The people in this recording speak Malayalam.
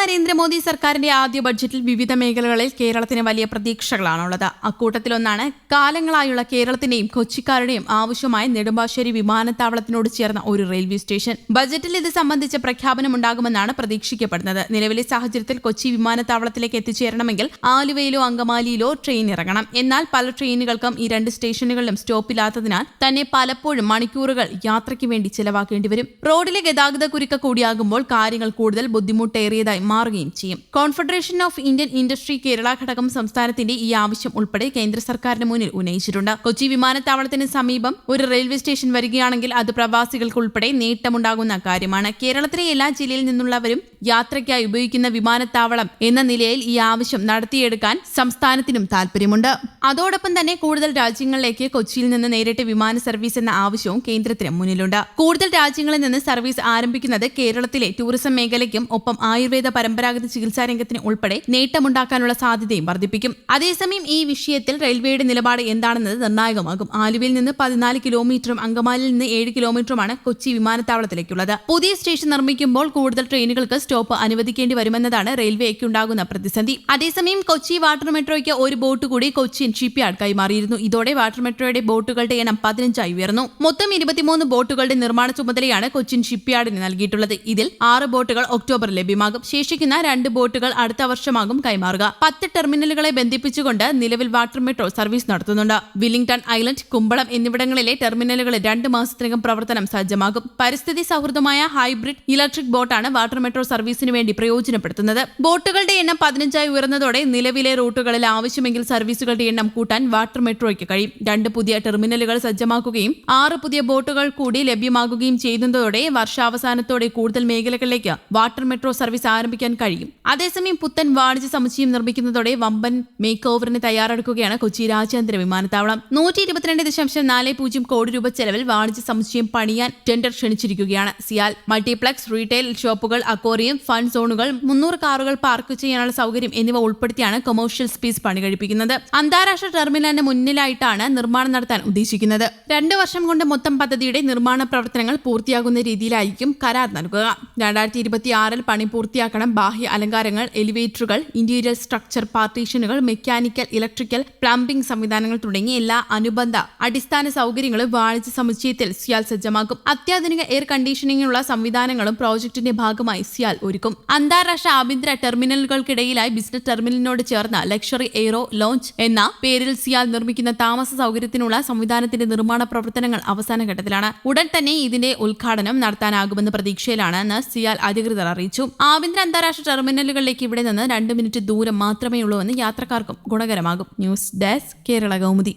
നരേന്ദ്രമോദി സർക്കാരിന്റെ ആദ്യ ബഡ്ജറ്റിൽ വിവിധ മേഖലകളിൽ കേരളത്തിന് വലിയ പ്രതീക്ഷകളാണുള്ളത്. അക്കൂട്ടത്തിലൊന്നാണ് കാലങ്ങളായുള്ള കേരളത്തിന്റെയും കൊച്ചിക്കാരുടെയും ആവശ്യമായ നെടുമ്പാശ്ശേരി വിമാനത്താവളത്തിനോട് ചേർന്ന ഒരു റെയിൽവേ സ്റ്റേഷൻ. ബജറ്റിൽ ഇത് സംബന്ധിച്ച പ്രഖ്യാപനം ഉണ്ടാകുമെന്നാണ് പ്രതീക്ഷിക്കപ്പെടുന്നത്. നിലവിലെ സാഹചര്യത്തിൽ കൊച്ചി വിമാനത്താവളത്തിലേക്ക് എത്തിച്ചേരണമെങ്കിൽ ആലുവയിലോ അങ്കമാലിയിലോ ട്രെയിൻ ഇറങ്ങണം. എന്നാൽ പല ട്രെയിനുകൾക്കും ഈ രണ്ട് സ്റ്റേഷനുകളിലും സ്റ്റോപ്പില്ലാത്തതിനാൽ തന്നെ പലപ്പോഴും മണിക്കൂറുകൾ യാത്രയ്ക്ക് വേണ്ടി ചിലവാക്കേണ്ടി വരും. റോഡിലെ ഗതാഗത കുരുക്ക് കൂടിയാകുമ്പോൾ കാര്യങ്ങൾ കൂടുതൽ ബുദ്ധിമുട്ടേറിയതായി മാറുകയും ചെയ്യും. Confederation of Indian industry Kerala ഘടകം സംസ്ഥാനത്തിന്റെ ഈ ആവശ്യം ഉൾപ്പെടെ കേന്ദ്ര സർക്കാരിന് മുന്നിൽ ഉന്നയിച്ചിട്ടുണ്ട്. കൊച്ചി വിമാനത്താവളത്തിന് സമീപം ഒരു റെയിൽവേ സ്റ്റേഷൻ വരികയാണെങ്കിൽ അത് പ്രവാസികൾക്ക് ഉൾപ്പെടെ നേട്ടമുണ്ടാകുന്ന കാര്യമാണ്. കേരളത്തിലെ എല്ലാ ജില്ലയിൽ നിന്നുള്ളവരും യാത്രയ്ക്കായി ഉപയോഗിക്കുന്ന വിമാനത്താവളം എന്ന നിലയിൽ ഈ ആവശ്യം നടത്തിയെടുക്കാൻ സംസ്ഥാനത്തിനും താൽപര്യമുണ്ട് അതോടൊപ്പം തന്നെ കൂടുതൽ രാജ്യങ്ങളിലേക്ക് കൊച്ചിയിൽ നിന്ന് നേരിട്ട് വിമാന സർവീസ് എന്ന ആവശ്യവും കേന്ദ്രത്തിന് മുന്നിലുണ്ട്. കൂടുതൽ രാജ്യങ്ങളിൽ നിന്ന് സർവീസ് ആരംഭിക്കുന്നത് കേരളത്തിലെ ടൂറിസം മേഖലയ്ക്കും ഒപ്പം ആയുർവേദ പരമ്പരാഗത ചികിത്സാ രംഗത്തിന് ഉൾപ്പെടെ നേട്ടമുണ്ടാക്കാനുള്ള സാധ്യതയും വർദ്ധിപ്പിക്കും. അതേസമയം ഈ വിഷയത്തിൽ റെയിൽവേയുടെ നിലപാട് എന്താണെന്നത് നിർണായകമാകും. ആലുവയിൽ നിന്ന് പതിനാല് കിലോമീറ്ററും അങ്കമാലിൽ നിന്ന് ഏഴ് കിലോമീറ്ററുമാണ് കൊച്ചി വിമാനത്താവളത്തിലേക്കുള്ളത്. പുതിയ സ്റ്റേഷൻ നിർമ്മിക്കുമ്പോൾ കൂടുതൽ ട്രെയിനുകൾക്ക് സ്റ്റോപ്പ് അനുവദിക്കേണ്ടി വരുമെന്നതാണ് റെയിൽവേക്ക് ഉണ്ടാകുന്ന പ്രതിസന്ധി. അതേസമയം കൊച്ചി വാട്ടർ മെട്രോയ്ക്ക് ഒരു ബോട്ട് കൂടി കൊച്ചിൻ ഷിപ്പ്യാർഡ് കൈമാറിയിരുന്നു. ഇതോടെ വാട്ടർ മെട്രോയുടെ ബോട്ടുകളുടെ എണ്ണം പതിനഞ്ചായി ഉയർന്നു. മൊത്തം ഇരുപത്തിമൂന്ന് ബോട്ടുകളുടെ നിർമ്മാണ ചുമതലയാണ് കൊച്ചിൻ ഷിപ്പ്യാർഡിന് നൽകിയിട്ടുള്ളത്. ഇതിൽ ആറ് ബോട്ടുകൾ ഒക്ടോബറിൽ ലഭ്യമാകും. ശേഷിക്കുന്ന രണ്ട് ബോട്ടുകൾ അടുത്ത വർഷമാകും കൈമാറുക. പത്ത് ടെർമിനലുകളെ ബന്ധിപ്പിച്ചുകൊണ്ട് നിലവിൽ വാട്ടർ മെട്രോ സർവീസ് നടത്തുന്നുണ്ട്. വില്ലിംഗ്ടൺ ഐലൻഡ് കുമ്പളം എന്നിവിടങ്ങളിലെ ടെർമിനലുകളിൽ രണ്ട് മാസത്തിനകം പ്രവർത്തനം സജ്ജമാകും. പരിസ്ഥിതി സൗഹൃദമായ ഹൈബ്രിഡ് ഇലക്ട്രിക് ബോട്ടാണ് വാട്ടർ മെട്രോ സർവീസിന് വേണ്ടി പ്രയോജനപ്പെടുത്തുന്നത്. ബോട്ടുകളുടെ എണ്ണം പതിനഞ്ചായി ഉയർന്നതോടെ നിലവിലെ റൂട്ടുകളിൽ ആവശ്യമെങ്കിൽ സർവീസുകളുടെ എണ്ണം കൂട്ടാൻ വാട്ടർ മെട്രോയ്ക്ക് കഴിയും. രണ്ട് പുതിയ ടെർമിനലുകൾ സജ്ജമാക്കുകയും ആറ് പുതിയ ബോട്ടുകൾ കൂടി ലഭ്യമാകുകയും ചെയ്യുന്നതോടെ വർഷാവസാനത്തോടെ കൂടുതൽ മേഖലകളിലേക്ക് വാട്ടർ മെട്രോ സർവീസ് ആരംഭിക്കാൻ കഴിയും. അതേസമയം പുത്തൻ വാണിജ്യ സമുച്ചയം നിർമ്മിക്കുന്നതോടെ വമ്പൻ മേക്ക് ഓവറിന് തയ്യാറെടുക്കുകയാണ് കൊച്ചി രാജ്യാന്തര വിമാനത്താവളം. നൂറ്റി ഇരുപത്തിരണ്ട് ദശാംശം നാല് പൂജ്യം കോടി രൂപ ചെലവിൽ വാണിജ്യ സമുച്ചയം പണിയാൻ ടെൻഡർ ക്ഷണിച്ചിരിക്കുകയാണ്. സിയാൽ മൾട്ടിപ്ലക്സ് റീറ്റെയിൽ ഷോപ്പുകൾ അക്വേറിയം ഫണ്ട് സോണുകൾ മുന്നൂറ് കാറുകൾ പാർക്ക് ചെയ്യാനുള്ള സൗകര്യം എന്നിവ ഉൾപ്പെടുത്തിയാണ് കൊമേഴ്ഷ്യൽ സ്പേസ് പണി കഴിപ്പിക്കുന്നത് അന്താരാഷ്ട്ര ടെർമിനലിന്റെ മുന്നിലായിട്ടാണ് നിർമ്മാണം നടത്താൻ ഉദ്ദേശിക്കുന്നത്. രണ്ടു വർഷം കൊണ്ട് മൊത്തം പദ്ധതിയുടെ നിർമ്മാണ പ്രവർത്തനങ്ങൾ പൂർത്തിയാകുന്ന രീതിയിലായിരിക്കും കരാർ നൽകുക. രണ്ടായിരത്തി ഇരുപത്തി ആറിൽ പണി പൂർത്തിയാക്കണം. ബാഹ്യ അലങ്കാരങ്ങൾ എലിവേറ്ററുകൾ ഇന്റീരിയർ സ്ട്രക്ചർ പാർട്ടീഷനുകൾ മെക്കാനിക്കൽ ഇലക്ട്രിക്കൽ പ്ലംബിംഗ് സംവിധാനങ്ങൾ തുടങ്ങി എല്ലാ അനുബന്ധ അടിസ്ഥാന സൗകര്യങ്ങളും വാണിജ്യ സമുച്ചയത്തിൽ സിയാൽ സജ്ജമാക്കും. അത്യാധുനിക എയർ കണ്ടീഷനിങ്ങിനുള്ള സംവിധാനങ്ങളും പ്രോജക്ടിന്റെ ഭാഗമായി സിയാൽ ഒരുക്കും. അന്താരാഷ്ട്ര ആഭ്യന്തര ടെർമിനലുകൾക്കിടയിലായി ബിസിനസ് ടെർമിനലിനോട് ചേർന്ന ലക്ഷറി എയ്റോ ലോഞ്ച് എന്ന പേരിൽ സിയാൽ നിർമ്മിക്കുന്ന താമസ സൗകര്യത്തിനുള്ള സംവിധാനത്തിന്റെ നിർമ്മാണ പ്രവർത്തനങ്ങൾ അവസാന ഘട്ടത്തിലാണ്. ഉടൻ തന്നെ ഇതിന്റെ ഉദ്ഘാടനം നടത്താനാകുമെന്ന പ്രതീക്ഷയിലാണെന്ന് സിയാൽ അധികൃതർ അറിയിച്ചു. ആഭ്യന്തര അന്താരാഷ്ട്ര ടെർമിനലുകളിലേക്ക് ഇവിടെ നിന്ന് രണ്ട് മിനിറ്റ് ദൂരം മാത്രമേ ഉള്ളൂ എന്ന് യാത്രക്കാർക്കും ഗുണകരമാകും. News desk Kerala Kaumudi.